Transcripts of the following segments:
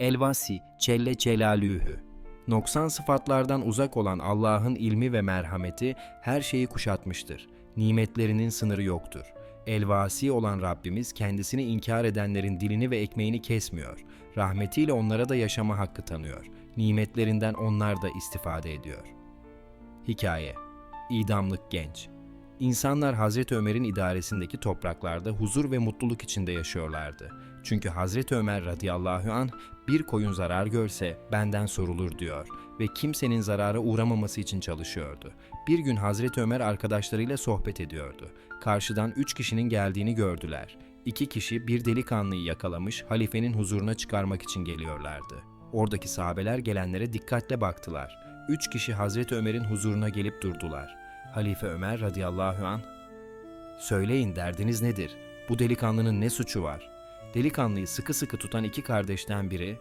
Elvasi Celle Celalühü. Noksan sıfatlardan uzak olan Allah'ın ilmi ve merhameti her şeyi kuşatmıştır. Nimetlerinin sınırı yoktur. Elvasi olan Rabbimiz kendisini inkar edenlerin dilini ve ekmeğini kesmiyor. Rahmetiyle onlara da yaşama hakkı tanıyor. Nimetlerinden onlar da istifade ediyor. Hikaye İdamlık Genç İnsanlar Hazreti Ömer'in idaresindeki topraklarda huzur ve mutluluk içinde yaşıyorlardı. Çünkü Hazreti Ömer radıyallahu anh bir koyun zarar görse benden sorulur diyor ve kimsenin zarara uğramaması için çalışıyordu. Bir gün Hazreti Ömer arkadaşlarıyla sohbet ediyordu. Karşıdan üç kişinin geldiğini gördüler. İki kişi bir delikanlıyı yakalamış halifenin huzuruna çıkarmak için geliyorlardı. Oradaki sahabeler gelenlere dikkatle baktılar. Üç kişi Hazreti Ömer'in huzuruna gelip durdular. Halife Ömer radıyallahu anh, Söyleyin derdiniz nedir? Bu delikanlının ne suçu var? Delikanlıyı sıkı sıkı tutan iki kardeşten biri,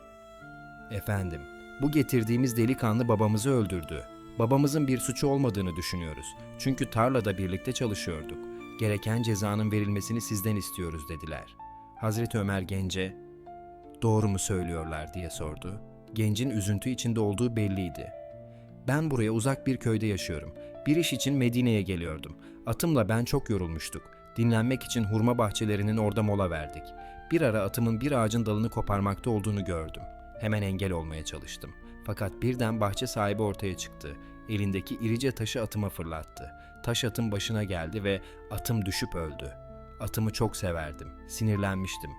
Efendim, bu getirdiğimiz delikanlı babamızı öldürdü. Babamızın bir suçu olmadığını düşünüyoruz. Çünkü tarlada birlikte çalışıyorduk. Gereken cezanın verilmesini sizden istiyoruz dediler. Hazreti Ömer gence, doğru mu söylüyorlar diye sordu. Gencin üzüntü içinde olduğu belliydi. Ben buraya uzak bir köyde yaşıyorum. Bir iş için Medine'ye geliyordum. Atımla ben çok yorulmuştuk. Dinlenmek için hurma bahçelerinin orada mola verdik. Bir ara atımın bir ağacın dalını koparmakta olduğunu gördüm. Hemen engel olmaya çalıştım. Fakat birden bahçe sahibi ortaya çıktı. Elindeki irice taşı atıma fırlattı. Taş atın başına geldi ve atım düşüp öldü. Atımı çok severdim. Sinirlenmiştim.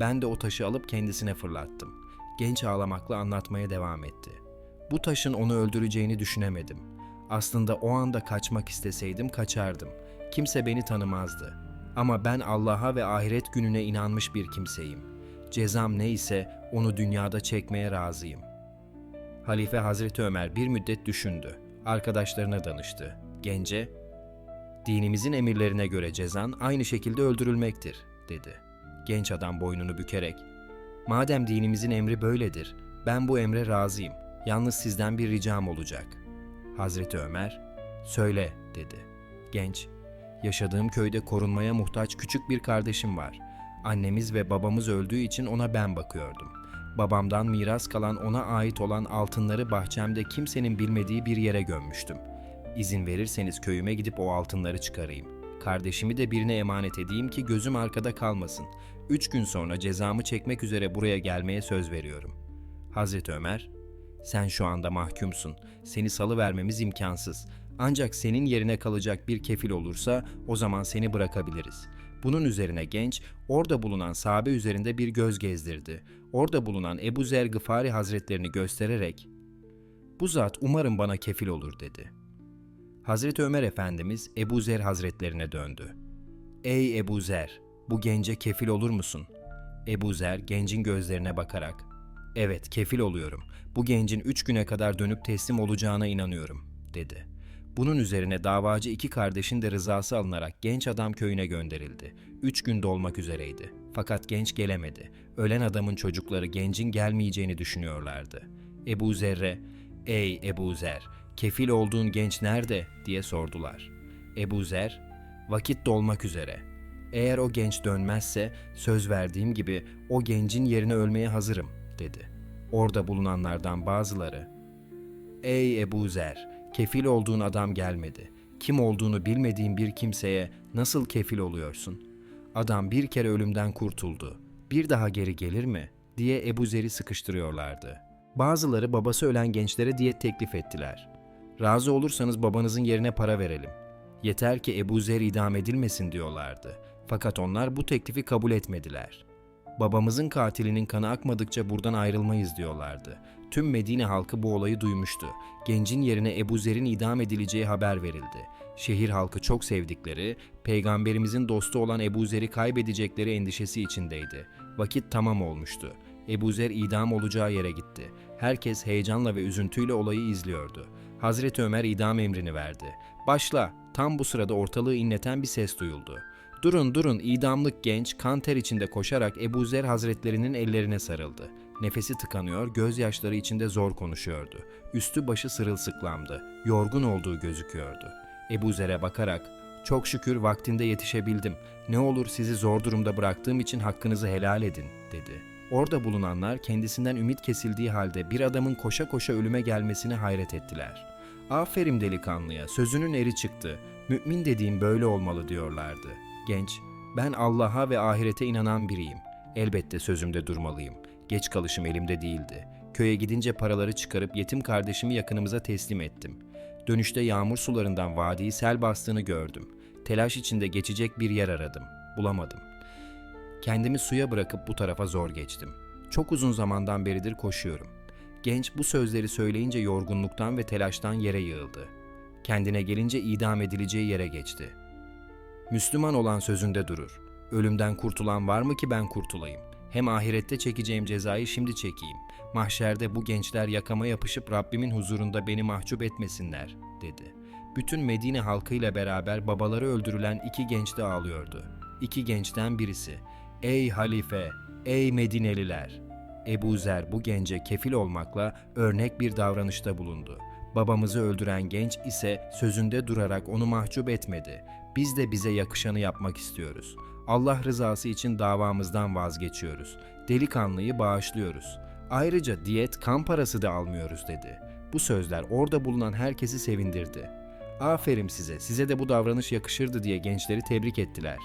Ben de o taşı alıp kendisine fırlattım. Genç ağlamakla anlatmaya devam etti. Bu taşın onu öldüreceğini düşünemedim. Aslında o anda kaçmak isteseydim kaçardım. Kimse beni tanımazdı. Ama ben Allah'a ve ahiret gününe inanmış bir kimseyim. Cezam neyse onu dünyada çekmeye razıyım. Halife Hazreti Ömer bir müddet düşündü. Arkadaşlarına danıştı. Gence, dinimizin emirlerine göre cezan aynı şekilde öldürülmektir, dedi. Genç adam boynunu bükerek, madem dinimizin emri böyledir, ben bu emre razıyım. Yalnız sizden bir ricam olacak. Hazreti Ömer, söyle, dedi. Genç, yaşadığım köyde korunmaya muhtaç küçük bir kardeşim var. Annemiz ve babamız öldüğü için ona ben bakıyordum. Babamdan miras kalan ona ait olan altınları bahçemde kimsenin bilmediği bir yere gömmüştüm. İzin verirseniz köyüme gidip o altınları çıkarayım. Kardeşimi de birine emanet edeyim ki gözüm arkada kalmasın. Üç gün sonra cezamı çekmek üzere buraya gelmeye söz veriyorum. Hazreti Ömer, sen şu anda mahkumsun. Seni salı vermemiz imkansız. Ancak senin yerine kalacak bir kefil olursa o zaman seni bırakabiliriz. Bunun üzerine genç orada bulunan sahabe üzerinde bir göz gezdirdi. Orada bulunan Ebu Zer Gıfari Hazretlerini göstererek bu zat umarım bana kefil olur dedi. Hazreti Ömer Efendimiz Ebu Zer Hazretlerine döndü. Ey Ebu Zer, bu gence kefil olur musun? Ebu Zer gencin gözlerine bakarak, evet kefil oluyorum. Bu gencin üç güne kadar dönüp teslim olacağına inanıyorum, dedi. Bunun üzerine davacı iki kardeşin de rızası alınarak genç adam köyüne gönderildi. Üç gün dolmak üzereydi. Fakat genç gelemedi. Ölen adamın çocukları gencin gelmeyeceğini düşünüyorlardı. Ebu Zerre, ''Ey Ebu Zer, kefil olduğun genç nerede?'' diye sordular. Ebu Zer, ''Vakit dolmak üzere. Eğer o genç dönmezse söz verdiğim gibi o gencin yerine ölmeye hazırım.'' Dedi. Orada bulunanlardan bazıları, ''Ey Ebu Zer, kefil olduğun adam gelmedi. Kim olduğunu bilmediğin bir kimseye nasıl kefil oluyorsun? Adam bir kere ölümden kurtuldu. Bir daha geri gelir mi? diye Ebu Zer'i sıkıştırıyorlardı. Bazıları babası ölen gençlere diyet teklif ettiler. Razı olursanız babanızın yerine para verelim. Yeter ki Ebu Zer idam edilmesin diyorlardı. Fakat onlar bu teklifi kabul etmediler. Babamızın katilinin kanı akmadıkça buradan ayrılmayız diyorlardı. Tüm Medine halkı bu olayı duymuştu. Gencin yerine Ebu Zer'in idam edileceği haber verildi. Şehir halkı çok sevdikleri, peygamberimizin dostu olan Ebu Zer'i kaybedecekleri endişesi içindeydi. Vakit tamam olmuştu. Ebu Zer idam olacağı yere gitti. Herkes heyecanla ve üzüntüyle olayı izliyordu. Hazreti Ömer idam emrini verdi. Başla! Tam bu sırada ortalığı inleten bir ses duyuldu. Durun durun idamlık genç kan ter içinde koşarak Ebu Zer Hazretlerinin ellerine sarıldı. Nefesi tıkanıyor, gözyaşları içinde zor konuşuyordu. Üstü başı sırılsıklamdı. Yorgun olduğu gözüküyordu. Ebu Zer'e bakarak çok şükür vaktinde yetişebildim. Ne olur sizi zor durumda bıraktığım için hakkınızı helal edin, dedi. Orada bulunanlar kendisinden ümit kesildiği halde bir adamın koşa koşa ölüme gelmesine hayret ettiler. Aferin delikanlıya, sözünün eri çıktı. Mümin dediğim böyle olmalı diyorlardı. Genç, ben Allah'a ve ahirete inanan biriyim. Elbette sözümde durmalıyım. Geç kalışım elimde değildi. Köye gidince paraları çıkarıp yetim kardeşimi yakınımıza teslim ettim. Dönüşte yağmur sularından vadiyi sel bastığını gördüm. Telaş içinde geçecek bir yer aradım. Bulamadım. Kendimi suya bırakıp bu tarafa zor geçtim. Çok uzun zamandan beridir koşuyorum. Genç bu sözleri söyleyince yorgunluktan ve telaştan yere yığıldı. Kendine gelince idam edileceği yere geçti. Müslüman olan sözünde durur. Ölümden kurtulan var mı ki ben kurtulayım? Hem ahirette çekeceğim cezayı şimdi çekeyim. Mahşerde bu gençler yakama yapışıp Rabbimin huzurunda beni mahcup etmesinler, dedi. Bütün Medine halkıyla beraber babaları öldürülen iki genç de ağlıyordu. İki gençten birisi, ''Ey halife, ey Medineliler!'' Ebu Zer bu gence kefil olmakla örnek bir davranışta bulundu. Babamızı öldüren genç ise sözünde durarak onu mahcup etmedi. Biz de bize yakışanı yapmak istiyoruz. Allah rızası için davamızdan vazgeçiyoruz. Delikanlıyı bağışlıyoruz. Ayrıca diyet kan parası da almıyoruz dedi. Bu sözler orada bulunan herkesi sevindirdi. Aferin size, size de bu davranış yakışırdı diye gençleri tebrik ettiler.